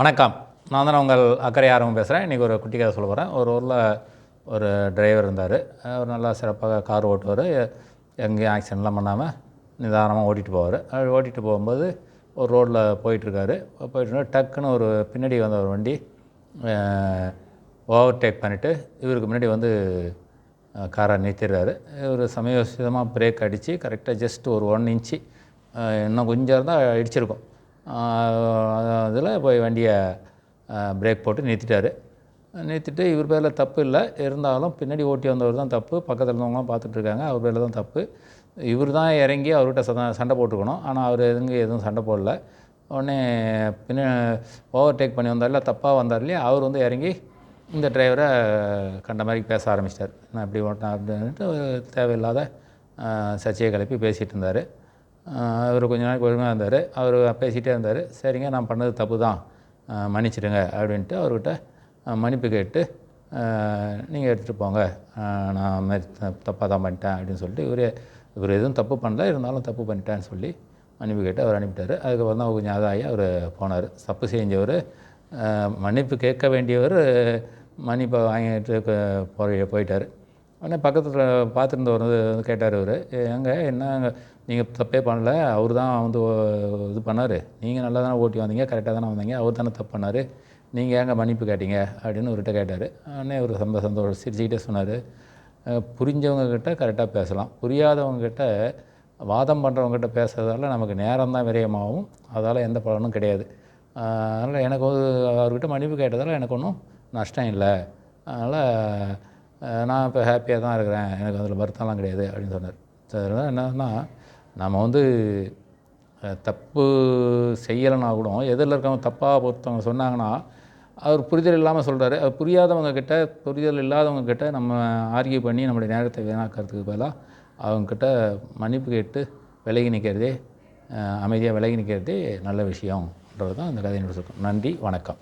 வணக்கம். நான் தான் உங்கள் அக்கறை ஆரம்பம் பேசுகிறேன் இன்றைக்கி ஒரு குட்டி கதை சொல்ல போகிறேன் ஒரு ஊரில் ஒரு டிரைவர் இருந்தார். அவர் நல்லா சிறப்பாக கார் ஓட்டுவார். எங்கேயும் ஆக்சிடென்ட்லாம் பண்ணாமல் நிதானமாக ஓட்டிகிட்டு போவார். அவர் ஓட்டிகிட்டு போகும்போது ஒரு ரோட்டில் போயிட்டுருக்காரு. போயிட்டு டக்குன்னு ஒரு பின்னாடி வந்த ஒரு வண்டி ஓவர்டேக் பண்ணிவிட்டு இவருக்கு முன்னாடி வந்து காரை நிறுத்திடுறாரு. இவர் சமயோசிதமாக பிரேக் அடித்து கரெக்டாக ஜஸ்ட் ஒரு ஒன் இன்ச்சு இன்னும் கொஞ்சம் இருந்தால் இடிச்சிருக்கும். போய் வண்டியை பிரேக் போட்டு நிறுத்திட்டாரு. நிறுத்திட்டு இவர் பேரில் தப்பு இல்லை. இருந்தாலும் பின்னாடி ஓட்டி வந்தவர் தான் தப்பு. பக்கத்தில் இருந்தவங்களாம் பார்த்துட்ருக்காங்க. அவர் பேரில் தான் தப்பு. இவர் தான் இறங்கி அவர்கிட்ட சத சண்டை போட்டுக்கணும். ஆனால் அவர் எதுங்க எதுவும் சண்டை போடல. உடனே பின்ன ஓவர்டேக் பண்ணி வந்தார்ல தப்பாக வந்தார் இல்லையா? அவர் வந்து இறங்கி இந்த டிரைவரை கண்ட மாதிரி பேச ஆரம்பிச்சிட்டார். நான் இப்படி ஓட்டினேன் அப்படின்ட்டு தேவையில்லாத சர்ச்சையை கிளப்பி பேசிகிட்டு இருந்தார். அவர் கொஞ்ச நாள் ஒழுங்காக இருந்தார். அவர் பேசிகிட்டே இருந்தார். சரிங்க நான் பண்ணது தப்பு தான் மன்னிச்சிடுங்க அப்படின்ட்டு அவர்கிட்ட மன்னிப்பு கேட்டு நீங்கள் எடுத்துகிட்டு போங்க. நான் மாதிரி தப்பாக தான் பண்ணிட்டேன் அப்படின்னு சொல்லிட்டு இவர் இவர் எதுவும் தப்பு பண்ணல. இருந்தாலும் தப்பு பண்ணிட்டேன்னு சொல்லி மன்னிப்பு கேட்டு அவர் அனுப்பிட்டார். அதுக்கப்புறம் தான் கொஞ்சம் அதாகி அவர் போனார். தப்பு செஞ்சவர் மன்னிப்பு கேட்க வேண்டியவர் மன்னிப்பை வாங்கிட்டு போகிற போய் போயிட்டார். உடனே பக்கத்தில் பார்த்துருந்தவர் வந்து கேட்டார் அவர். ஏங்க என்ன நீங்கள் தப்பே பண்ணல. அவர் தான் வந்து ஓ- இது பண்ணார். நீங்கள் நல்லா தானே ஓட்டி வந்தீங்க. கரெக்டாக தானே வந்தீங்க. அவர் தானே தப்பு பண்ணார். நீங்கள் ஏங்க மன்னிப்பு கேட்டீங்க? அப்படின்னு அவர்கிட்ட கேட்டார். உடனே ஒரு சந்த சந்தோஷம் சிரிச்சுக்கிட்டே சொன்னார். புரிஞ்சவங்கக்கிட்ட கரெக்டாக பேசலாம். புரியாதவங்கக்கிட்ட வாதம் பண்ணுறவங்ககிட்ட பேசுறதால நமக்கு நேரம் தான் விரயமாகும். அதால் எந்த பலனும் கிடையாது. அதனால் எனக்கு ஒரு அவர்கிட்ட மன்னிப்பு கேட்டதால் எனக்கு ஒன்றும் நஷ்டம் இல்லை. அதனால் நான் இப்போ ஹாப்பியாக தான் இருக்கிறேன். எனக்கு அதில் வருத்தம்லாம் கிடையாது அப்படின்னு சொன்னார். அதனால் என்னன்னா நம்ம வந்து தப்பு செய்யலைன்னா கூட எதிரில் இருக்கவங்க தப்பாக ஒருத்தவங்க சொன்னாங்கன்னா அவர் புரிதல் இல்லாமல் சொல்கிறாரு அது புரியாதவங்க கிட்ட புரிதல் இல்லாதவங்க கிட்ட நம்ம ஆர்கியூ பண்ணி நம்மளுடைய நேரத்தை வீணாக்கிறதுக்கு பதிலாக அவங்கக்கிட்ட மன்னிப்பு கேட்டு விலகி நிற்கிறதே அமைதியாக விலகி நிற்கிறதே நல்ல விஷயம்ன்றது தான் அந்த கதையினுடைய சுருக்கம் நன்றி வணக்கம்.